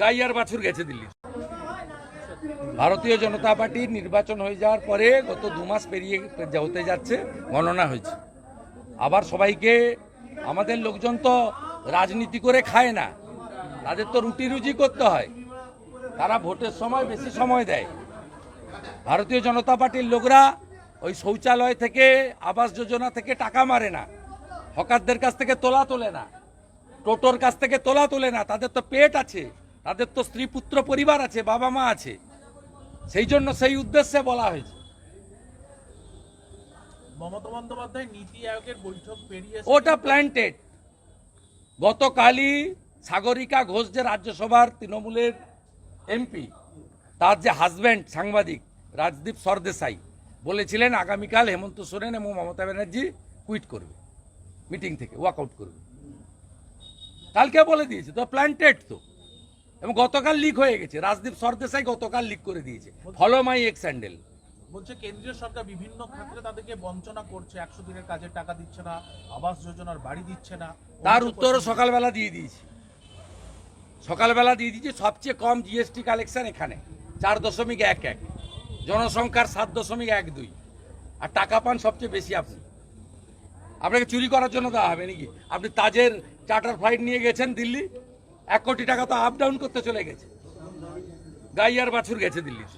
গাইয়ার বাছুর গেছে দিল্লি। ভারতীয় জনতা পার্টির নির্বাচন হয়ে যাওয়ার পরে গত দু মাস পেরিয়ে হতে যাচ্ছে, গণনা হয়েছে। আবার সবাইকে, আমাদের লোকজন তো রাজনীতি করে খায় না, তাদের তো রুটি রুজি করতে হয়, তারা ভোটের সময় বেশি সময় দেয়। ভারতীয় জনতা পার্টির লোকরা ওই শৌচালয় থেকে, আবাস যোজনা থেকে টাকা মারে না, হকারদের কাছ থেকে তোলা তোলে না, টোটোর কাছ থেকে তোলা তোলে না, তাদের তো পেট আছে। তাদের তো স্ত্রী পুত্র পরিবার আছে বাবা মা আছে। সেই জন্য সেই উদ্দেশ্যে বলা হয়েছে। মমতা বন্দ্যোপাধ্যায় নীতি আয়োগের বৈঠক পেরিয়ে ওটা প্ল্যান্টেড গতকালই সাগরিকা ঘোষ যে রাজ্যসভার তৃণমূলের এমপি তার যে হাজব্যান্ড সাংবাদিক রাজদীপ সরদেশাই বলেছিলেন আগামীকাল হেমন্ত সোরেন এবং মমতা ব্যানার্জি কুইট করবে। মিটিং থেকে ওয়াকআউট করবে। কালকে বলে দিয়েছে তো প্ল্যান্টেড তো। এবং গতকাল লিক হয়ে গেছে। রাজদীপ সরদেশাই গতকাল লিক করে দিয়েছে। ফলো মাই এক্স স্যান্ডেল বলছে কেন্দ্রীয় সরকার বিভিন্ন ক্ষেত্রে তাদেরকে বঞ্চনা করছে। একশো দিনের কাজের টাকা দিচ্ছে না আবাস যোজনার বাড়ি দিচ্ছে না। তার উত্তরও সকালবেলা দিয়ে দিয়েছি। সকালবেলা দিয়ে দিয়েছি সবচেয়ে কম জিএসটি কালেকশন এখানে। চার দশমিক এক এক। জনসংখ্যার সাত দশমিক এক দুই। আর টাকা পান সবচেয়ে বেশি আপনি। আপনাকে চুরি করার জন্য দেওয়া হবে নাকি? আপনি তাজের চার্টার ফ্লাইট নিয়ে গেছেন দিল্লি? এক কোটি টাকা তো আপ ডাউন করতে চলে গেছে। গাইয়ার বাছুর গেছে দিল্লিতে।